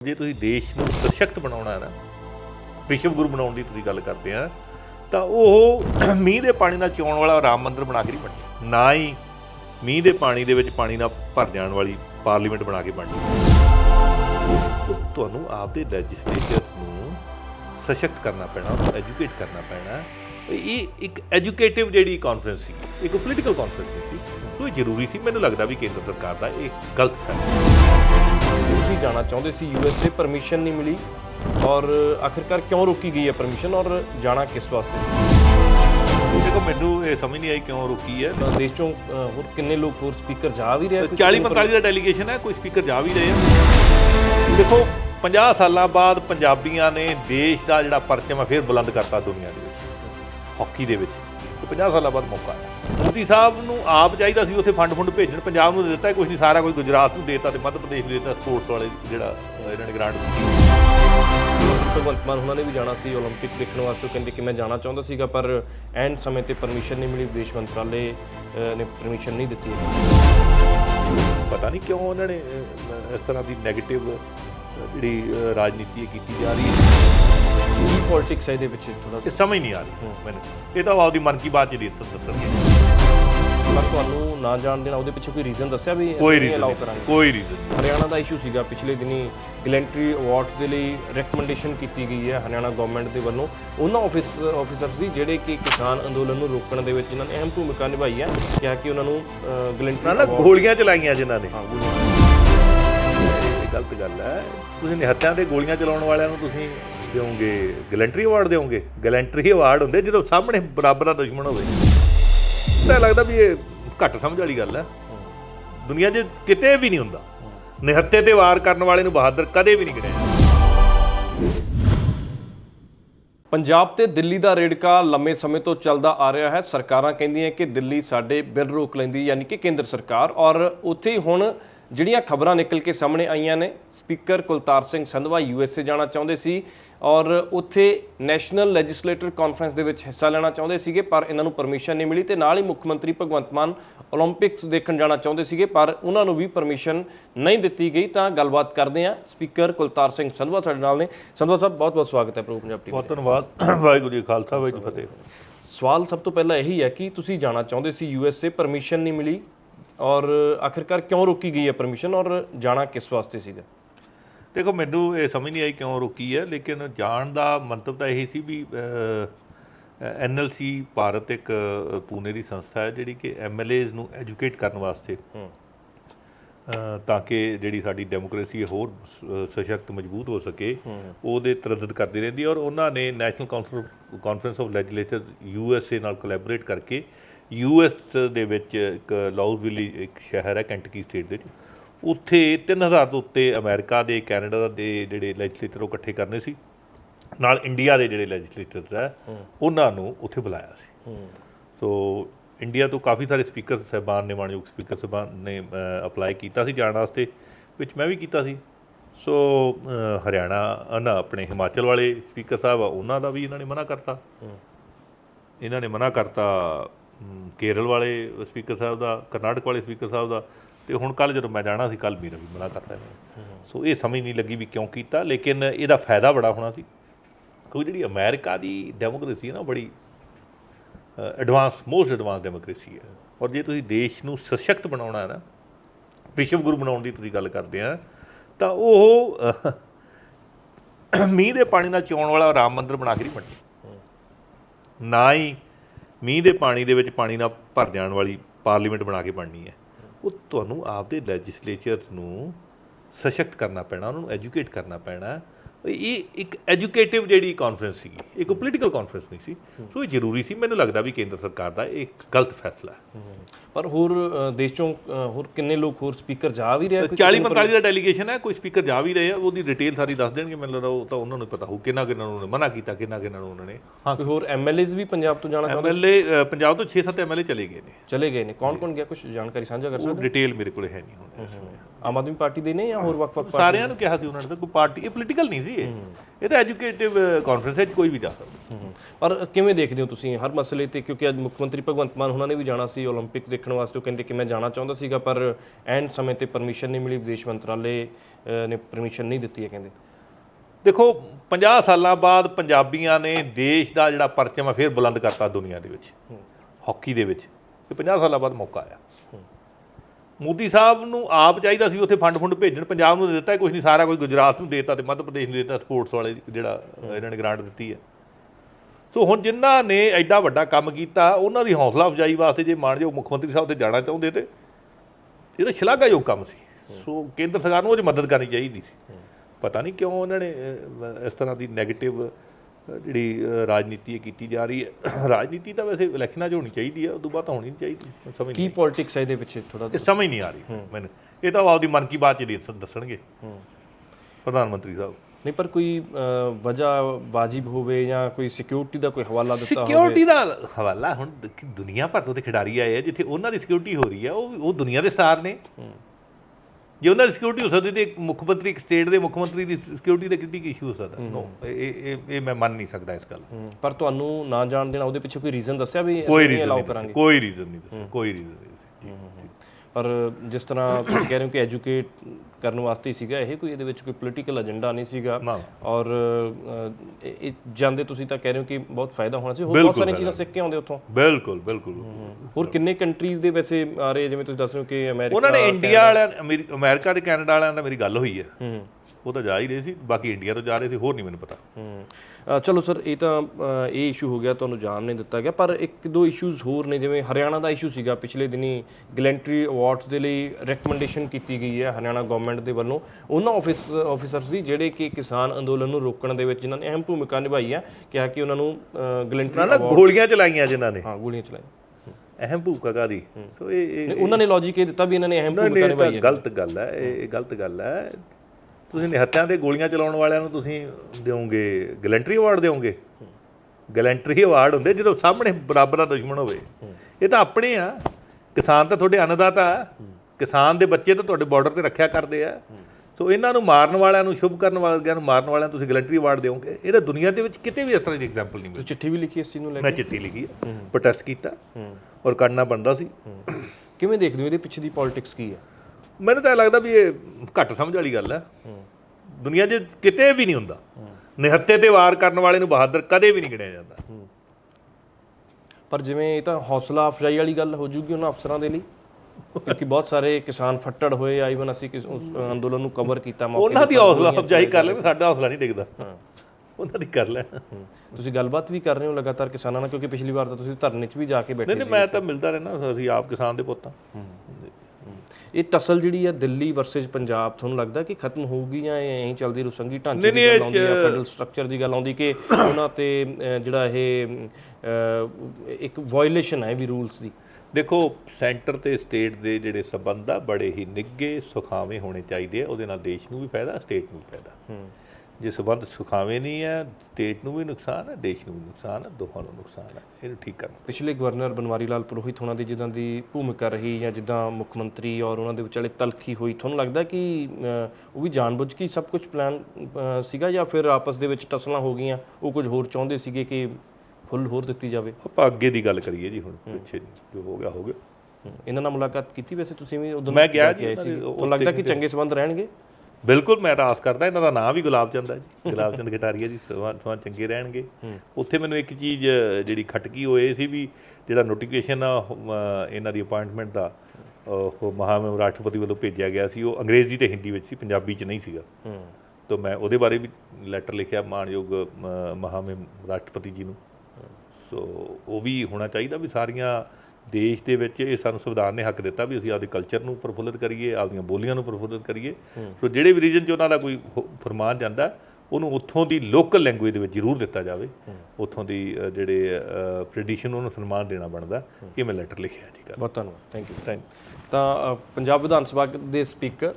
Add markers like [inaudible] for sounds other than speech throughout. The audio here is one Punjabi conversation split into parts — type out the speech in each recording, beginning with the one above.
ਜੇ ਤੁਸੀਂ ਦੇਸ਼ ਨੂੰ ਸਸ਼ਕਤ ਬਣਾਉਣਾ ਹੈ ਨਾ, ਵਿਸ਼ਵ ਗੁਰੂ ਬਣਾਉਣ ਦੀ ਤੁਸੀਂ ਗੱਲ ਕਰਦੇ ਆ, ਤਾਂ ਉਹ [clears throat] ਮੀਂਹ ਦੇ ਪਾਣੀ ਨਾਲ ਚੋਣ ਵਾਲਾ ਰਾਮ ਮੰਦਿਰ ਬਣਾ ਕੇ ਨਹੀਂ ਬਣਨੀ ਨਾ ਹੀ ਮੀਂਹ ਦੇ ਪਾਣੀ ਦੇ ਵਿੱਚ ਪਾਣੀ ਨਾਲ ਭਰ ਜਾਣ ਵਾਲੀ ਪਾਰਲੀਮੈਂਟ ਬਣਾ ਕੇ ਬਣਨੀ ਤੁਹਾਨੂੰ ਆਪਦੇ ਲੈਜਿਸਲੇਚਰਸ ਨੂੰ ਸਸ਼ਕਤ ਕਰਨਾ ਪੈਣਾ, ਉਹਨੂੰ ਐਜੂਕੇਟ ਕਰਨਾ ਪੈਣਾ। ਇਹ ਇੱਕ ਐਜੂਕੇਟਿਵ ਜਿਹੜੀ ਕਾਨਫਰੰਸ ਸੀ, ਇੱਕ ਪੋਲੀਟੀਕਲ ਕਾਨਫਰੰਸ ਸੀ, ਉਹ ਜ਼ਰੂਰੀ ਸੀ। ਮੈਨੂੰ ਲੱਗਦਾ ਵੀ ਕੇਂਦਰ ਸਰਕਾਰ ਦਾ ਇਹ ਗਲਤ ਫੈਸਲਾ। ਜਾਣਾ ਚਾਹੁੰਦੇ ਸੀ ਯੂਐਸ ਸੇ ਪਰਮਿਸ਼ਨ ਨਹੀਂ ਮਿਲੀ ਔਰ ਆਖਿਰਕਾਰ ਕਿਉਂ ਰੋਕੀ ਗਈ ਹੈ ਪਰਮਿਸ਼ਨ ਔਰ ਜਾਣਾ ਕਿਸ ਵਾਸਤੇ? ਦੇਖੋ ਮੈਨੂੰ ਇਹ ਸਮਝ ਨਹੀਂ ਆਈ ਕਿਉਂ ਰੁਕੀ ਹੈ। ਤਾਂ ਦੇਸ਼ ਚੋਂ ਹੋਰ ਕਿੰਨੇ ਲੋਕ ਹੋਰ ਸਪੀਕਰ ਜਾ ਵੀ ਰਿਹਾ 40 45 ਦਾ ਡੈਲੀਗੇਸ਼ਨ ਹੈ ਕੋਈ ਸਪੀਕਰ ਜਾ ਵੀ ਰਹੇ ਆ। ਦੇਖੋ 50 ਸਾਲਾਂ ਬਾਅਦ ਪੰਜਾਬੀਆਂ ਨੇ ਦੇਸ਼ ਦਾ ਜਿਹੜਾ ਪਰਚਮ ਹੈ ਫਿਰ ਬੁਲੰਦ ਕਰਤਾ ਦੁਨੀਆ ਦੇ ਵਿੱਚ ਹਾਕੀ ਦੇ ਵਿੱਚ। ਤੇ 50 ਸਾਲਾਂ ਬਾਅਦ ਮੌਕਾ ਆਇਆ ਮੋਦੀ ਸਾਹਿਬ ਨੂੰ ਆਪ ਚਾਹੀਦਾ ਸੀ ਉੱਥੇ ਫੰਡ ਫੰਡ ਭੇਜਣ ਪੰਜਾਬ ਨੂੰ ਦਿੱਤਾ ਕੁਝ ਨਹੀਂ ਸਾਰਾ ਕੋਈ ਗੁਜਰਾਤ ਨੂੰ ਦੇਤਾ ਤੇ ਮੱਧ ਪ੍ਰਦੇਸ਼ ਨੂੰ ਦੇਤਾ ਸਪੋਰਟਸ ਵਾਲੇ ਜਿਹੜਾ ਇਹਨਾਂ ਨੇ ਗ੍ਰਾਂਟ ਦਿੱਤੀ। ਭਗਵੰਤ ਮਾਨ ਉਹਨਾਂ ਨੇ ਵੀ ਜਾਣਾ ਸੀ 올림픽 ਦੇਖਣ ਵਾਸਤੇ ਕਹਿੰਦੇ ਕਿ ਮੈਂ ਜਾਣਾ ਚਾਹੁੰਦਾ ਸੀਗਾ ਪਰ ਐਂਡ ਸਮੇਂ ਤੇ ਪਰਮਿਸ਼ਨ ਨਹੀਂ ਮਿਲੀ ਵਿਦੇਸ਼ ਮੰਤਰਾਲੇ ਨੇ ਪਰਮਿਸ਼ਨ ਨਹੀਂ ਦਿੱਤੀ। ਪਤਾ ਨਹੀਂ ਕਿਉਂ ਉਹਨਾਂ ਨੇ ਇਸ ਤਰ੍ਹਾਂ ਦੀ ਨੈਗੇਟਿਵ ਜਿਹੜੀ ਰਾਜਨੀਤੀ ਕੀਤੀ ਜਾ ਰਹੀ ਹੈ। ਪੋਲਿਟਿਕਸ ਇਹਦੇ ਵਿੱਚ ਥੋੜਾ ਸਮਝ ਨਹੀਂ ਆ ਰਹੀ। ਮੈਨੂੰ ਇਹ ਤਾਂ ਆਪਦੀ ਮਨ ਕੀ ਬਾਤ ਜਿਹੜੀ ਦੱਸਣਗੇ ਪਰ ਤੁਹਾਨੂੰ ਨਾ ਜਾਣ ਦੇਣਾ ਉਹਦੇ ਪਿੱਛੇ ਕੋਈ ਰੀਜ਼ਨ ਦੱਸਿਆ ਵੀ ਕੋਈ ਰੀਜ਼ਨ allow ਕਰਾਂਗੇ? ਕੋਈ ਰੀਜ਼ਨ ਹਰਿਆਣਾ ਦਾ ਇਸ਼ੂ ਸੀਗਾ ਪਿਛਲੇ ਦਿਨੀ ਗਲੈਂਟਰੀ ਅਵਾਰਡ ਦੇ ਲਈ ਰეკਮੈਂਡੇਸ਼ਨ ਕੀਤੀ ਗਈ ਹੈ ਹਰਿਆਣਾ ਗਵਰਨਮੈਂਟ ਦੇ ਵੱਲੋਂ। ਉਹਨਾਂ ਆਫਿਸ ਆਫੀਸਰਸ ਦੀ ਜਿਹੜੇ ਕਿ ਕਿਸਾਨ ਅੰਦੋਲਨ ਨੂੰ ਰੋਕਣ ਦੇ ਵਿੱਚ ਜਿਨ੍ਹਾਂ ਨੇ ਅਹਿਮ ਭੂਮਿਕਾ ਨਿਭਾਈ ਹੈ ਕਿਹਾ ਕਿ ਉਹਨਾਂ ਨੂੰ ਗਲੈਂਟਰੀ ਨਾ ਗੋਲੀਆਂ ਚਲਾਈਆਂ ਜਿਨ੍ਹਾਂ ਨੇ। ਇਹ ਗਲਤ ਗੱਲ ਹੈ। ਤੁਸੀਂ ਨਿਹੱਤਿਆਂ ਤੇ ਗੋਲੀਆਂ ਚਲਾਉਣ ਵਾਲਿਆਂ ਨੂੰ ਤੁਸੀਂ ਦਿਓਗੇ ਗਲੈਂਟਰੀ ਅਵਾਰਡ ਦਿਓਗੇ। ਗਲੈਂਟਰੀ ਅਵਾਰਡ ਹੁੰਦੇ ਜਦੋਂ ਸਾਹਮਣੇ ਬਰਾਬਰ ਦਾ ਦੁਸ਼ਮਣ ਹੋਵੇ। ਤਾਂ ਲੱਗਦਾ ਵੀ ਇਹ ਘੱਟ ਸਮਝ ਵਾਲੀ ਗੱਲ ਹੈ। ਦੁਨੀਆ 'ਚ ਕਿਤੇ ਵੀ ਨਹੀਂ ਹੁੰਦਾ। ਨਿਹੱਤੇ ਤੇ ਵਾਰ ਕਰਨ ਵਾਲੇ ਨੂੰ ਬਹਾਦਰ ਕਦੇ ਵੀ ਨਹੀਂ ਗਿਣਿਆ। ਪੰਜਾਬ ਤੇ ਦਿੱਲੀ ਦਾ ਰੇੜਕਾ ਲੰਮੇ ਸਮੇਂ ਤੋਂ ਚੱਲਦਾ ਆ ਰਿਹਾ ਹੈ। ਸਰਕਾਰਾਂ ਕਹਿੰਦੀਆਂ ਕਿ ਦਿੱਲੀ ਸਾਡੇ ਬਿੱਲ ਰੋਕ ਲੈਂਦੀ ਯਾਨੀ ਕਿ ਕੇਂਦਰ ਸਰਕਾਰ। ਔਰ ਉੱਥੇ ਹੁਣ ਜਿਹੜੀਆਂ ਖਬਰਾਂ ਨਿਕਲ ਕੇ ਸਾਹਮਣੇ ਆਈਆਂ ਨੇ ਸਪੀਕਰ ਕੁਲਤਾਰ ਸਿੰਘ ਸੰਧਵਾ ਯੂਐਸਏ ਜਾਣਾ ਚਾਹੁੰਦੇ ਸੀ। ਔਰ ਉੱਥੇ ਨੈਸ਼ਨਲ ਲੈਜਿਸਲੇਟਰ ਕਾਨਫਰੰਸ ਦੇ ਵਿੱਚ ਹਿੱਸਾ ਲੈਣਾ ਚਾਹੁੰਦੇ ਸੀਗੇ ਪਰ ਇਹਨਾਂ ਨੂੰ ਪਰਮਿਸ਼ਨ ਨਹੀਂ ਮਿਲੀ ਤੇ ਨਾਲ ਹੀ ਮੁੱਖ ਮੰਤਰੀ ਭਗਵੰਤ ਮਾਨ 올림픽ਸ ਦੇਖਣ ਜਾਣਾ ਚਾਹੁੰਦੇ ਸੀਗੇ ਪਰ ਉਹਨਾਂ ਨੂੰ ਵੀ ਪਰਮਿਸ਼ਨ ਨਹੀਂ ਦਿੱਤੀ ਗਈ। ਤਾਂ ਗੱਲਬਾਤ ਕਰਦੇ ਆ ਸਪੀਕਰ ਕੁਲਤਾਰ ਸਿੰਘ ਸੰਧਵਾ ਸਾਡੇ ਨਾਲ ਨੇ। ਸੰਧਵਾ ਸਾਹਿਬ ਬਹੁਤ ਬਹੁਤ ਸਵਾਗਤ ਹੈ ਪ੍ਰੋ ਪੰਜਾਬ ਟੀਵੀ ਬਹੁਤ ਧੰਨਵਾਦ। ਵਾਹਿਗੁਰੂ ਜੀ ਖਾਲਸਾ ਵਾਹਿਗੁਰੂ ਫਤਿਹ। ਸਵਾਲ ਸਭ ਤੋਂ ਪਹਿਲਾਂ ਇਹੀ ਹੈ ਕਿ ਤੁਸੀਂ ਜਾਣਾ ਚਾਹੁੰਦੇ ਸੀ ਯੂ ਐੱਸ ਏ ਪਰਮਿਸ਼ਨ ਨਹੀਂ ਮਿਲੀ ਔਰ ਆਖਿਰਕਾਰ ਕਿਉਂ ਰੋਕੀ ਗਈ ਹੈ ਪਰਮਿਸ਼ਨ ਔਰ ਜਾਣਾ ਕਿਸ ਵਾਸਤੇ ਸੀਗਾ? ਦੇਖੋ ਮੈਨੂੰ ਇਹ ਸਮਝ ਨਹੀਂ ਆਈ ਕਿਉਂ ਰੁਕੀ ਹੈ ਲੇਕਿਨ ਜਾਣ ਦਾ ਮੰਤਵ ਤਾਂ ਇਹੀ ਸੀ ਵੀ ਐਨਐਲਸੀ ਭਾਰਤ ਇੱਕ ਪੂਨੇ ਦੀ ਸੰਸਥਾ ਹੈ ਜਿਹੜੀ ਕਿ ਐਮਐਲਏਜ਼ ਨੂੰ ਐਜੂਕੇਟ ਕਰਨ ਵਾਸਤੇ ਤਾਂ ਕਿ ਜਿਹੜੀ ਸਾਡੀ ਡੈਮੋਕ੍ਰੇਸੀ ਹੋਰ ਸਸ਼ਕਤ ਮਜ਼ਬੂਤ ਹੋ ਸਕੇ ਉਹਦੇ ਤਰਦਦ ਕਰਦੀ ਰਹਿੰਦੀ ਔਰ ਉਹਨਾਂ ਨੇ national council conference of legislators USA ਨਾਲ ਕੋਲੈਬੋਰੇਟ ਕਰਕੇ ਯੂਐਸ ਦੇ ਵਿੱਚ ਇੱਕ ਲਾਉਸਵਿਲੀ ਇੱਕ ਸ਼ਹਿਰ ਹੈ ਕੈਂਟਕੀ ਸਟੇਟ ਦੇ ਵਿੱਚ ਉੱਥੇ 3000 ਤੋਂ ਉੱਤੇ ਅਮਰੀਕਾ ਦੇ ਕੈਨੇਡਾ ਦੇ ਜਿਹੜੇ ਲੈਜਿਸਲੇਟਰ ਉਹ ਇਕੱਠੇ ਕਰਨੇ ਸੀ। ਨਾਲ ਇੰਡੀਆ ਦੇ ਜਿਹੜੇ ਲੈਜਿਸਲੇਟਰਸ ਹੈ ਉਹਨਾਂ ਨੂੰ ਉੱਥੇ ਬੁਲਾਇਆ ਸੀ। ਸੋ ਇੰਡੀਆ ਤੋਂ ਕਾਫੀ ਸਾਰੇ ਸਪੀਕਰ ਸਹਿਬਾਨ ਨੇ ਮਾਨਯੋਗ ਸਪੀਕਰ ਸਹਿਬਾਨ ਨੇ ਅਪਲਾਈ ਕੀਤਾ ਸੀ ਜਾਣ ਵਾਸਤੇ ਵਿੱਚ ਮੈਂ ਵੀ ਕੀਤਾ ਸੀ। ਸੋ ਹਰਿਆਣਾ ਨਾ ਆਪਣੇ ਹਿਮਾਚਲ ਵਾਲੇ ਸਪੀਕਰ ਸਾਹਿਬ ਆ ਉਹਨਾਂ ਦਾ ਵੀ ਇਹਨਾਂ ਨੇ ਮਨਾ ਕਰਤਾ। ਇਹਨਾਂ ਨੇ ਮਨਾ ਕਰਤਾ ਕੇਰਲ ਵਾਲੇ ਸਪੀਕਰ ਸਾਹਿਬ ਦਾ ਕਰਨਾਟਕ ਵਾਲੇ ਸਪੀਕਰ ਸਾਹਿਬ ਦਾ। ਤੇ ਹੁਣ ਕੱਲ ਜਦੋਂ ਮੈਂ ਜਾਣਾ ਸੀ ਕੱਲ ਮੇਰਾ ਵੀ ਮਨਾ ਕਰਤਾ ਇਹਨਾਂ ਨੇ। ਸੋ ਇਹ ਸਮਝ ਨਹੀਂ ਲੱਗੀ ਵੀ ਕਿਉਂ ਕੀਤਾ, ਲੇਕਿਨ ਇਹਦਾ ਫਾਇਦਾ ਬੜਾ ਹੋਣਾ ਸੀ। ਕਿਉਂਕਿ ਜਿਹੜੀ ਅਮਰੀਕਾ ਦੀ ਡੈਮੋਕ੍ਰੇਸੀ ਹੈ ਨਾ, ਉਹ ਬੜੀ ਐਡਵਾਂਸ ਮੋਸਟ ਐਡਵਾਂਸ ਡੈਮੋਕ੍ਰੇਸੀ ਹੈ। ਔਰ ਜੇ ਤੁਸੀਂ ਦੇਸ਼ ਨੂੰ ਸਸ਼ਕਤ ਬਣਾਉਣਾ ਹੈ ਨਾ ਵਿਸ਼ਵ ਗੁਰੂ ਬਣਾਉਣ ਦੀ ਤੁਸੀਂ ਗੱਲ ਕਰਦੇ ਆ, ਤਾਂ ਉਹ [coughs] ਮੀਂਹ ਦੇ ਪਾਣੀ ਨਾਲ ਚੋਣ ਵਾਲਾ ਰਾਮ ਮੰਦਿਰ ਬਣਾ ਕੇ ਨਹੀਂ ਬਣਨੀ ਨਾ ਹੀ ਮੀਂਹ ਦੇ ਪਾਣੀ ਦੇ ਵਿੱਚ ਪਾਣੀ ਨਾਲ ਭਰ ਜਾਣ ਵਾਲੀ ਪਾਰਲੀਮੈਂਟ ਬਣਾ ਕੇ ਬਣਨੀ ਹੈ। ਉਹ ਤੁਹਾਨੂੰ ਆਪਦੇ ਲੈਜਿਸਲੇਚਰਸ ਨੂੰ ਸਸ਼ਕਤ ਕਰਨਾ ਪੈਣਾ ਉਹਨਾਂ ਨੂੰ ਐਜੂਕੇਟ ਕਰਨਾ ਪੈਣਾ। ਇਹ ਇੱਕ ਐਜੂਕੇਟਿਵ ਜਿਹੜੀ ਕਾਨਫਰੰਸ ਸੀ ਇੱਕ ਪੋਲੀਟੀਕਲ ਕਾਨਫਰੰਸ ਨਹੀਂ ਸੀ। ਸੋ ਇਹ ਜ਼ਰੂਰੀ ਸੀ ਮੈਨੂੰ ਲੱਗਦਾ ਵੀ ਕੇਂਦਰ ਸਰਕਾਰ ਦਾ ਇਹ ਗਲਤ ਫੈਸਲਾ ਹੈ। ਪਰ ਹੋਰ ਦੇਸ਼ ਚੋਂ ਹੋਰ ਕਿੰਨੇ ਲੋਕ ਹੋਰ ਸਪੀਕਰ ਜਾ ਵੀ ਰਿਹਾ? 40 45 ਦਾ ਡੈਲੀਗੇਸ਼ਨ ਹੈ ਕੋਈ ਸਪੀਕਰ ਜਾ ਵੀ ਰਹੇ ਆ ਉਹਦੀ ਡਿਟੇਲ ਸਾਰੀ ਦੱਸ ਦੇਣਗੇ ਮੈਨੂੰ ਲੱਗਦਾ ਉਹ ਤਾਂ ਉਹਨਾਂ ਨੂੰ ਪਤਾ ਹੋਊ ਕਿੰਨਾ ਕਿੰਨਾ ਨੂੰ ਮਨਾ ਕੀਤਾ ਕਿੰਨਾ ਕਿੰਨਾ ਨੂੰ ਉਹਨਾਂ ਨੇ। ਹਾਂ ਕੋਈ ਹੋਰ ਐਮਐਲਏਜ਼ ਵੀ ਪੰਜਾਬ ਤੋਂ ਜਾਣਾ ਚਾਹੁੰਦੇ ਐਮਐਲਏ ਪੰਜਾਬ ਤੋਂ 6-7 ਐਮਐਲਏ ਚਲੇ ਗਏ ਨੇ। ਚਲੇ ਗਏ ਨੇ। ਕੌਣ ਕੌਣ ਗਿਆ? ਕੁਝ ਜਾਣਕਾਰੀ ਸਾਂਝਾ ਕਰ ਸਕਦੇ ਉਹ ਡਿਟੇਲ ਮੇਰੇ ਕੋਲ ਹੈ ਨਹੀਂ ਹੁਣ ਆਮ ਆਦਮੀ ਪਾਰਟੀ ਦੇ ਨੇ ਜਾਂ ਹੋਰ ਵੱਖ-ਵੱਖ ਪਾਰਟੀ ਸਾਰਿਆਂ ਨੂੰ ਕਿਹਾ ਸੀ ਉਹਨਾਂ ਨੇ ਕੋਈ ਪਾਰਟੀ ਇਹ ਪੋਲੀਟੀਕਲ ਨਹੀਂ ਸੀ ਇਹ ਇਹ ਤਾਂ ਐਜੂਕੇਟਿਵ ਕਾਨਫਰੰਸ ਵਿੱਚ ਕੋਈ ਵੀ ਜਾ ਸਕਦਾ ਹਮ, ਪਰ ਕਿਵੇਂ ਦੇਖਦੇ ਹੋ ਤੁਸੀਂ ਹਰ ਮਸਲੇ ਤੇ ਕਿਉਂਕਿ ਅੱਜ ਮੁੱਖ ਮੰਤਰੀ ਭਗਵੰਤ ਮਾਨ ਉਹਨਾਂ ਨੇ ਵੀ ਜਾਣਾ ਸੀ 올림픽 ਦੇਖਣ ਵਾਸਤੇ ਉਹ ਕਹਿੰਦੇ ਕਿ ਮੈਂ ਜਾਣਾ ਚਾਹੁੰਦਾ ਸੀਗਾ ਪਰ ਐਨ ਸਮੇਂ ਤੇ ਪਰਮਿਸ਼ਨ ਨਹੀਂ ਮਿਲੀ ਵਿਦੇਸ਼ ਮੰਤਰਾਲੇ ਅਹ, ਨੇ ਪਰਮਿਸ਼ਨ ਨਹੀਂ ਦਿੱਤੀ ਹੈ ਕਹਿੰਦੇ ਦੇਖੋ 50 ਸਾਲਾਂ ਬਾਅਦ ਪੰਜਾਬੀਆਂ ਨੇ ਦੇਸ਼ ਦਾ ਜਿਹੜਾ ਪਰਚਮ ਆ ਫਿਰ ਬੁਲੰਦ ਕਰਤਾ ਦੁਨੀਆ ਦੇ ਵਿੱਚ ਹਾਕੀ ਦੇ ਵਿੱਚ ਤੇ 50 ਸਾਲਾਂ ਬਾਅਦ ਮੌਕਾ ਆਇਆ ਮੋਦੀ ਸਾਹਿਬ ਨੂੰ ਆਪ ਚਾਹੀਦਾ ਸੀ ਉੱਥੇ ਫੰਡ ਫੰਡ ਭੇਜਣ ਪੰਜਾਬ ਨੂੰ ਦਿੱਤਾ ਕੁਝ ਨਹੀਂ ਸਾਰਾ ਕੁਝ ਗੁਜਰਾਤ ਨੂੰ ਦੇਤਾ ਤੇ ਮੱਧ ਪ੍ਰਦੇਸ਼ ਨੂੰ ਦੇਤਾ ਸਪੋਰਟਸ ਵਾਲੇ ਜਿਹੜਾ ਇਹਨਾਂ ਨੇ ਗ੍ਰਾਂਟ ਦਿੱਤੀ ਹੈ। ਸੋ ਹੁਣ ਜਿਨ੍ਹਾਂ ਨੇ ਐਡਾ ਵੱਡਾ ਕੰਮ ਕੀਤਾ ਉਹਨਾਂ ਦੀ ਹੌਸਲਾ ਅਫਜਾਈ ਵਾਸਤੇ ਜੇ ਮਾਨਯੋਗ ਮੁੱਖ ਮੰਤਰੀ ਸਾਹਿਬ ਤੇ ਜਾਣਾ ਚਾਹੁੰਦੇ ਤੇ ਇਹ ਤਾਂ ਸ਼ਲਾਘਾਯੋਗ ਕੰਮ ਸੀ। ਸੋ ਕੇਂਦਰ ਸਰਕਾਰ ਨੂੰ ਉਹਦੀ ਮਦਦ ਕਰਨੀ ਚਾਹੀਦੀ ਸੀ। ਪਤਾ ਨਹੀਂ ਕਿਉਂ ਉਹਨਾਂ ਨੇ ਇਸ ਤਰ੍ਹਾਂ ਦੀ 네ਗੇਟਿਵ ਜਿਹੜੀ ਰਾਜਨੀਤੀ ਇਹ ਕੀਤੀ ਜਾ ਰਹੀ ਹੈ। [clears throat] ਰਾਜਨੀਤੀ ਤਾਂ ਵੈਸੇ ਇਲੈਕਸ਼ਨਾਂ 'ਚ ਹੋਣੀ ਚਾਹੀਦੀ ਹੈ ਉਦੋਂ ਬਾਅਦ ਤਾਂ ਹੋਣੀ ਨਹੀਂ ਚਾਹੀਦੀ ਸਮਝ ਕੀ ਪੋਲਿਟਿਕਸ ਹੈ ਇਹਦੇ ਪਿੱਛੇ ਥੋੜਾ ਇਹ ਸਮਝ ਨਹੀਂ ਆ ਰਹੀ ਮੈਨੂੰ। ਇਹ ਤਾਂ ਆਪਦੀ ਮਨ ਕੀ ਬਾਤ 'ਚ ਦੱਸ- ਦੱਸਣਗੇ। ਪ੍ਰਧਾਨ ਮੰਤਰੀ ਸਾਹਿਬ। ਨਹੀਂ ਪਰ ਕੋਈ ਵਜ੍ਹਾ ਵਾਜਿਬ ਹੋਵੇ ਜਾਂ ਕੋਈ ਸਿਕਿਉਰਿਟੀ ਦਾ ਕੋਈ ਹਵਾਲਾ ਦਿੱਤਾ ਹੋਵੇ। ਸਿਕਿਉਰਿਟੀ ਦਾ ਹਵਾਲਾ ਹੁਣ ਦੁਨੀਆ ਭਰ ਤੋਂ ਤੇ ਖਿਡਾਰੀ ਆਏ ਆ ਜਿੱਥੇ ਉਹਨਾਂ ਦੀ ਸਿਕਿਉਰਿਟੀ ਹੋ ਰਹੀ ਆ ਉਹ ਉਹ ਦੁਨੀਆ ਦੇ ਸਟਾਰ ਨੇ। ਜੇ ਉਹਨਾਂ ਦੀ ਸਿਕਿਉਰਿਟੀ ਹੋ ਸਕਦੀ ਤੇ ਇੱਕ ਮੁੱਖ ਮੰਤਰੀ ਇੱਕ ਸਟੇਟ ਦੇ ਮੁੱਖ ਮੰਤਰੀ ਦੀ ਸਿਕਿਉਰਿਟੀ ਦਾ ਕਿੰਨੀ ਇਸ਼ੂ ਹੋ ਸਕਦਾ? ਨੋ ਇਹ ਇਹ ਇਹ ਮੈਂ ਮੰਨ ਨਹੀਂ ਸਕਦਾ ਇਸ ਗੱਲ ਪਰ ਤੁਹਾਨੂੰ ਨਾ ਜਾਣ ਦੇਣਾ ਉਹਦੇ ਪਿੱਛੇ ਕੋਈ ਰੀਜ਼ਨ ਦੱਸਿਆ ਵੀ ਕੋਈ ਅਸੀਂ ਰੀਜ਼ਨ ਨਹੀਂ ਕੋਈ ਰੀਜ਼ਨ ਨਹੀਂ ਦੱਸਿਆ ਕੋਈ ਰੀਜ਼ਨ ਨਹੀਂ ਦੱਸਿਆ। ਪਰ ਜਿਸ ਤਰ੍ਹਾਂ [coughs] ਤੁਸੀਂ ਕਹਿ ਰਹੇ ਹੋ ਕਿ ਐਜੂਕੇਟ ਕਰਨ ਵਾਸਤੇ ਸੀਗਾ ਇਹ ਕੋਈ ਇਹਦੇ ਵਿੱਚ ਕੋਈ ਪੋਲੀਟੀਕਲ ਏਜੰਡਾ ਨਹੀਂ ਸੀਗਾ। ਔਰ ਇਹ ਜਾਂਦੇ ਤੁਸੀਂ ਤਾਂ ਕਹਿ ਰਹੇ ਹੋ ਕਿ ਬਹੁਤ ਫਾਇਦਾ ਹੋਣਾ ਸੀ। ਹੋਰ ਬਹੁਤ ਸਾਰੀਆਂ ਚੀਜ਼ਾਂ ਸਿੱਖ ਕੇ ਆਉਂਦੇ ਉੱਥੋਂ। ਬਿਲਕੁਲ ਬਿਲਕੁਲ। ਹੋਰ ਕਿੰਨੇ ਕੰਟਰੀਜ਼ ਦੇ ਵੈਸੇ ਆ ਰਹੇ? ਜਿਵੇਂ ਤੁਸੀਂ ਦੱਸ ਰਹੇ ਹੋ ਕਿ ਅਮਰੀਕਾ ਉਹਨਾਂ ਨੇ ਇੰਡੀਆ ਵਾਲਿਆਂ ਅਮਰੀ- ਅਮਰੀਕਾ ਤੇ ਕੈਨੇਡਾ ਵਾਲਿਆਂ ਨਾਲ ਮੇਰੀ ਗੱਲ ਹੋਈ ਹੈ ਹੂੰ। ਉਹ ਤਾਂ ਜਾ ਹੀ ਰਹੇ ਸੀ ਬਾਕੀ ਇੰਡੀਆ ਤੋਂ ਜਾ ਰਹੇ ਸੀ ਹੋਰ ਨਹੀਂ ਮੈਨੂੰ ਪਤਾ। ਹੂੰ। ਚਲੋ ਸਰ ਇਹ ਤਾਂ ਇਹ ਇਸ਼ੂ ਹੋ ਗਿਆ ਤੁਹਾਨੂੰ ਜਾਣ ਨਹੀਂ ਦਿੱਤਾ ਗਿਆ ਪਰ ਇੱਕ ਦੋ ਇਸ਼ੂਜ਼ ਹੋਰ ਨੇ ਜਿਵੇਂ ਹਰਿਆਣਾ ਦਾ ਇਸ਼ੂ ਸੀਗਾ ਪਿਛਲੇ ਦਿਨੀ ਗਲੈਂਟਰੀ ਅਵਾਰਡਸ ਦੇ ਲਈ ਰეკਮੈਂਡੇਸ਼ਨ ਕੀਤੀ ਗਈ ਹੈ ਹਰਿਆਣਾ ਗਵਰਨਮੈਂਟ ਦੇ ਵੱਲੋਂ। ਉਹਨਾਂ ਆਫਿਸ ਆਫੀਸਰਸ ਦੀ ਜਿਹੜੇ ਕਿ ਕਿਸਾਨ ਅੰਦੋਲਨ ਨੂੰ ਰੋਕਣ ਦੇ ਵਿੱਚ ਜਿਨ੍ਹਾਂ ਨੇ ਅਹਿਮ ਭੂਮਿਕਾ ਨਿਭਾਈ ਹੈ ਕਿਹਾ ਕਿ ਉਹਨਾਂ ਨੂੰ ਗਲੈਂਟਰੀ ਨਾ ਗੋਲੀਆਂ ਚਲਾਈਆਂ ਜਿਨ੍ਹਾਂ ਨੇ। ਹਾਂ ਗੋਲੀਆਂ ਚਲਾਈਆਂ। ਅਹਿਮ ਭੂਮਿਕਾ ਕਾਦੀ ਸੋ ਇਹ ਉਹਨਾਂ ਨੇ ਲੌਜੀਕ ਇਹ ਦਿੱਤਾ ਵੀ ਇਹਨਾਂ ਨੇ ਅਹਿਮ ਭੂਮਿਕਾ ਨਿਭਾਈ ਹੈ। ਗਲਤ ਗੱਲ ਹੈ ਇਹ ਗਲਤ ਗੱਲ ਹੈ। ਤੁਸੀਂ ਨਿਹੱਤਿਆਂ ਤੇ ਗੋਲੀਆਂ ਚਲਾਉਣ ਵਾਲਿਆਂ ਨੂੰ ਤੁਸੀਂ ਦਿਓਗੇ ਗਲੈਂਟਰੀ ਅਵਾਰਡ ਦਿਓਗੇ। ਗਲੈਂਟਰੀ ਅਵਾਰਡ ਹੁੰਦੇ ਜਦੋਂ ਸਾਹਮਣੇ ਬਰਾਬਰ ਦਾ ਦੁਸ਼ਮਣ ਹੋਵੇ। ਇਹ ਤਾਂ ਆਪਣੇ ਆ। ਕਿਸਾਨ ਤਾਂ ਤੁਹਾਡੇ ਅੰਨਦਾਤਾ। ਆ ਕਿਸਾਨ ਦੇ ਬੱਚੇ ਤਾਂ ਤੁਹਾਡੇ ਬਾਰਡਰ ਤੇ ਰੱਖਿਆ ਕਰਦੇ ਆ। ਸੋ ਇਹਨਾਂ ਨੂੰ ਮਾਰਨ ਵਾਲਿਆਂ ਨੂੰ ਸ਼ੁਭ ਕਰਨ ਵਾਲਿਆਂ ਨੂੰ ਮਾਰਨ ਵਾਲਿਆਂ ਨੂੰ ਤੁਸੀਂ ਗਲੈਂਟਰੀ ਅਵਾਰਡ ਦਿਓਗੇ। ਇਹ ਤਾਂ ਦੁਨੀਆ ਦੇ ਵਿੱਚ ਕਿਤੇ ਵੀ ਇਸ ਤਰ੍ਹਾਂ ਦੀ ਐਗਜ਼ਾਮਪਲ ਨਹੀਂ ਮਿਲਦੀ ਤੁਸੀਂ ਚਿੱਠੀ ਵੀ ਲਿਖੀ ਇਸ ਚੀਜ਼ ਨੂੰ ਲੈ ਮੈਂ ਚਿੱਠੀ ਲਿਖੀ ਹੈ ਪ੍ਰੋਟੈਸਟ ਕੀਤਾ। ਔਰ ਕਰਨਾ ਬਣਦਾ ਸੀ। ਕੇ ਕਿਵੇਂ ਦੇਖਦੇ ਹੋ ਇਹਦੇ ਪਿੱਛੇ ਦੀ ਪੋਲਿਟਿਕਸ ਕੀ ਹੈ? ਮੈਨੂੰ ਤਾਂ ਇਹ ਲੱਗਦਾ ਵੀ ਇਹ ਘੱਟ ਸਮਝ ਵਾਲੀ ਗੱਲ ਹੈ। ਦੁਨੀਆ 'ਚ ਕਿਤੇ ਵੀ ਨਹੀਂ ਹੁੰਦਾ। ਨਿਹੱਤੇ ਤੇ ਵਾਰ ਕਰਨ ਵਾਲੇ ਨੂੰ ਬਹਾਦਰ ਕਦੇ ਵੀ ਨਹੀਂ ਗਿਣਿਆ ਜਾਂਦਾ। ਪਰ ਜਿਵੇਂ ਇਹ ਤਾਂ ਹੌਸਲਾ ਅਫਜ਼ਾਈ ਵਾਲੀ ਗੱਲ ਹੋ ਜੂਗੀ ਉਹਨਾਂ ਅਫਸਰਾਂ ਦੇ ਲਈ ਕਿਉਂਕਿ ਬਹੁਤ ਸਾਰੇ ਕਿਸਾਨ ਫੱਟੜ ਹੋਏ ਆ ਇਵਨ ਅਸੀਂ ਕਿਸ ਉਸ ਅੰਦੋਲਨ ਨੂੰ ਕਵਰ ਕੀਤਾ ਮੌਕੇ ਉਹਨਾਂ ਦੀ ਹੌਸਲਾ ਅਫਜਾਈ ਕਰ ਲੈਣ ਸਾਡਾ ਹੌਸਲਾ ਨਹੀਂ ਡਿੱਗਦਾ ਉਹਨਾਂ ਦੀ ਕਰ ਹਮ, ਤੁਸੀਂ ਗੱਲਬਾਤ ਵੀ ਕਰ ਰਹੇ ਹੋ ਲਗਾਤਾਰ ਕਿਸਾਨਾਂ ਨਾਲ ਕਿਉਂਕਿ ਪਿਛਲੀ ਵਾਰ ਤਾਂ ਤੁਸੀਂ ਧਰਨੇ 'ਚ ਵੀ ਜਾ ਕੇ ਬੈਠੇ ਨਹੀਂ ਨਹੀਂ ਮੈਂ ਤਾਂ ਮਿਲਦਾ ਰਹਿਣਾ ਅਸੀਂ ਆਪ ਕਿਸਾਨ ਦੇ ਪੁੱਤਾਂ ਇਹ ਟਸਲ ਜਿਹੜੀ ਹੈ ਦਿੱਲੀ ਵਰਸਸ ਪੰਜਾਬ ਤੁਹਾਨੂੰ ਲੱਗਦਾ ਕਿ ਖਤਮ ਹੋਊਗੀ ਜਾਂ ਇਹ ਐਂ ਚੱਲਦੀ ਰੁਸੰਗੀ ਢਾਂਚੇ ਨਹੀਂ, ਦੀ ਗੱਲ ਆਉਂਦੀ ਹੈ ਫੈਡਰਲ ਸਟਰਕਚਰ ਦੀ ਗੱਲ ਆਉਂਦੀ ਕਿ ਉਹਨਾਂ ਤੇ ਜਿਹੜਾ ਇਹ ਇੱਕ ਵਾਇਲੇਸ਼ਨ ਹੈ ਵੀ ਰੂਲਸ ਦੀ? ਦੇਖੋ ਸੈਂਟਰ ਤੇ ਸਟੇਟ ਦੇ ਜਿਹੜੇ ਸਬੰਧ ਆ ਬੜੇ ਹੀ ਨਿੱਗੇ ਸੁਖਾਵੇਂ ਹੋਣੇ ਚਾਹੀਦੇ ਆ ਉਹਦੇ ਨਾਲ ਦੇਸ਼ ਨੂੰ ਵੀ ਫਾਇਦਾ ਸਟੇਟ ਨੂੰ ਵੀ ਫਾਇਦਾ। ਜੇ ਸਬੰਧ ਸੁਖਾਵੇਂ ਨਹੀਂ ਹੈ ਸਟੇਟ ਨੂੰ ਵੀ ਨੁਕਸਾਨ ਹੈ ਦੇਸ਼ ਨੂੰ ਵੀ ਨੁਕਸਾਨ ਹੈ ਦੋਹਾਂ ਨੂੰ ਨੁਕਸਾਨ ਹੈ। ਇਹਨੂੰ ਠੀਕ ਕਰਨਾ। ਪਿਛਲੇ ਗਵਰਨਰ ਬਨਵਾਰੀ ਲਾਲ ਪੁਰੋਹਿਤ ਹੋਣਾ ਦੀ ਜਿੱਦਾਂ ਦੀ ਭੂਮਿਕਾ ਰਹੀ ਜਾਂ ਜਿੱਦਾਂ ਮੁੱਖ ਮੰਤਰੀ ਔਰ ਉਹਨਾਂ ਦੇ ਵਿਚਾਲੇ ਤਲਖੀ ਹੋਈ ਤੁਹਾਨੂੰ ਲੱਗਦਾ ਕਿ ਉਹ ਵੀ ਜਾਣਬੁੱਝ ਕੇ ਸਭ ਕੁਝ ਪਲਾਨ ਸੀਗਾ ਜਾਂ ਫਿਰ ਆਪਸ ਦੇ ਵਿੱਚ ਟਸਲਾਂ ਹੋ ਗਈਆਂ ਉਹ ਕੁਝ ਹੋਰ ਚਾਹੁੰਦੇ ਸੀਗੇ ਕਿ ਫੁੱਲ ਹੋਰ ਦਿੱਤੀ ਜਾਵੇ? ਆਪਾਂ ਅੱਗੇ ਦੀ ਗੱਲ ਕਰੀਏ ਜੀ ਹੁਣ ਪਿੱਛੇ ਜੋ ਹੋ ਗਿਆ ਹੋ ਗਿਆ। ਇਹਨਾਂ ਨਾਲ ਮੁਲਾਕਾਤ ਕੀਤੀ ਵੈਸੇ ਤੁਸੀਂ ਵੀ ਉਦੋਂ ਮੈਂ ਗਿਆ ਜੀ ਤੁਹਾਨੂੰ ਲੱਗਦਾ ਕਿ ਚੰਗੇ ਸੰਬੰਧ ਰਹਿਣਗੇ? ਬਿਲਕੁਲ ਮੈਂ ਤਾਂ ਆਸ ਕਰਦਾ ਇਹਨਾਂ ਦਾ ਨਾਮ ਵੀ ਗੁਲਾਬ ਚੰਦ ਹੈ ਜੀ। ਗੁਲਾਬ ਚੰਦ ਗਟਾਰੀਆ ਜੀ ਸਵਾ ਚੰਗੇ ਰਹਿਣਗੇ। ਉੱਥੇ ਮੈਨੂੰ ਇੱਕ ਚੀਜ਼ ਜਿਹੜੀ ਖਟਕੀ ਇਹ ਸੀ ਵੀ ਜਿਹੜਾ ਨੋਟੀਫਿਕੇਸ਼ਨ ਆ ਇਹਨਾਂ ਦੀ ਅਪਾਇੰਟਮੈਂਟ ਦਾ ਉਹ ਮਹਾਮਹਿਮ ਰਾਸ਼ਟਰਪਤੀ ਵੱਲੋਂ ਭੇਜਿਆ ਗਿਆ ਸੀ। ਉਹ ਅੰਗਰੇਜ਼ੀ ਤੇ ਹਿੰਦੀ ਵਿੱਚ ਸੀ ਪੰਜਾਬੀ 'ਚ ਨਹੀਂ ਸੀਗਾ। ਹੂੰ। ਤਾਂ ਮੈਂ ਉਹਦੇ ਬਾਰੇ ਵੀ ਲੈਟਰ ਲਿਖਿਆ ਮਾਨਯੋਗ ਮਹਾਮਹਿਮ ਰਾਸ਼ਟਰਪਤੀ ਜੀ ਨੂੰ। ਸੋ ਉਹ ਵੀ ਹੋਣਾ ਚਾਹੀਦਾ ਵੀ ਸਾਰੀਆਂ ਦੇਸ਼ ਦੇ ਵਿੱਚ ਇਹ ਸਾਨੂੰ ਸੰਵਿਧਾਨ ਨੇ ਹੱਕ ਦਿੱਤਾ ਵੀ ਅਸੀਂ ਆਪਦੇ ਕਲਚਰ ਨੂੰ ਪ੍ਰਫੁੱਲਿਤ ਕਰੀਏ ਆਪਦੀਆਂ ਬੋਲੀਆਂ ਨੂੰ ਪ੍ਰਫੁੱਲਿਤ ਕਰੀਏ। ਸੋ ਜਿਹੜੇ ਵੀ ਰੀਜਨ 'ਚ ਉਹਨਾਂ ਦਾ ਕੋਈ ਫਰਮਾਨ ਜਾਂਦਾ ਉਹਨੂੰ ਉੱਥੋਂ ਦੀ ਲੋਕਲ ਲੈਂਗੁਏਜ ਦੇ ਵਿੱਚ ਜ਼ਰੂਰ ਦਿੱਤਾ ਜਾਵੇ। ਉੱਥੋਂ ਦੀ ਜਿਹੜੇ ਟ੍ਰੈਡੀਸ਼ਨ ਉਹਨੂੰ ਸਨਮਾਨ ਦੇਣਾ ਬਣਦਾ। ਇਹ ਮੈਂ ਲੈਟਰ ਲਿਖਿਆ ਜੀ ਬਹੁਤ ਧੰਨਵਾਦ। ਥੈਂਕ ਯੂ ਥੈਂਕ ਤਾਂ ਅ, ਪੰਜਾਬ ਵਿਧਾਨ ਸਭਾ ਦੇ ਸਪੀਕਰ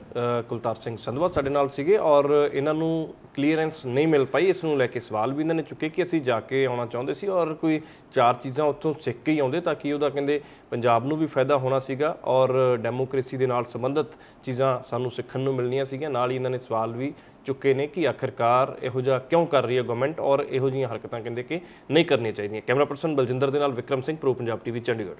ਕੁਲਤਾਰ ਸਿੰਘ ਸੰਧਵਾ ਸਾਡੇ ਨਾਲ ਸੀਗੇ ਔਰ ਇਹਨਾਂ ਨੂੰ ਕਲੀਅਰੈਂਸ ਨਹੀਂ ਮਿਲ ਪਾਈ। ਇਸ ਨੂੰ ਲੈ ਕੇ ਸਵਾਲ ਵੀ ਇਹਨਾਂ ਨੇ ਚੁੱਕੇ ਕਿ ਅਸੀਂ ਜਾ ਕੇ ਆਉਣਾ ਚਾਹੁੰਦੇ ਸੀ ਔਰ ਕੋਈ ਚਾਰ ਚੀਜ਼ਾਂ ਉੱਥੋਂ ਸਿੱਖ ਕੇ ਹੀ ਆਉਂਦੇ ਤਾਂ ਕਿ ਉਹਦਾ ਕਹਿੰਦੇ ਪੰਜਾਬ ਨੂੰ ਵੀ ਫਾਇਦਾ ਹੋਣਾ ਸੀਗਾ ਔਰ ਡੈਮੋਕ੍ਰੇਸੀ ਦੇ ਨਾਲ ਸੰਬੰਧਿਤ ਚੀਜ਼ਾਂ ਸਾਨੂੰ ਸਿੱਖਣ ਨੂੰ ਮਿਲਣੀਆਂ ਸੀਗੀਆਂ। ਨਾਲ ਹੀ ਇਹਨਾਂ ਨੇ ਸਵਾਲ ਵੀ ਚੁੱਕੇ ਨੇ ਕਿ ਆਖਰਕਾਰ ਇਹੋ ਜਿਹਾ ਕਿਉਂ ਕਰ ਰਹੀ ਹੈ ਗਵਰਨਮੈਂਟ ਔਰ ਇਹੋ ਜਿਹੀਆਂ ਹਰਕਤਾਂ ਕਹਿੰਦੇ ਕਿ ਨਹੀਂ ਕਰਨੀਆਂ ਚਾਹੀਦੀਆਂ। ਕੈਮਰਾ ਪਰਸਨ ਬਲਜਿੰਦਰ ਦੇ ਨਾਲ ਵਿਕਰਮ ਸਿੰਘ ਪ੍ਰੋ ਪੰਜਾਬ ਟੀਵੀ ਚੰਡੀਗੜ੍ਹ।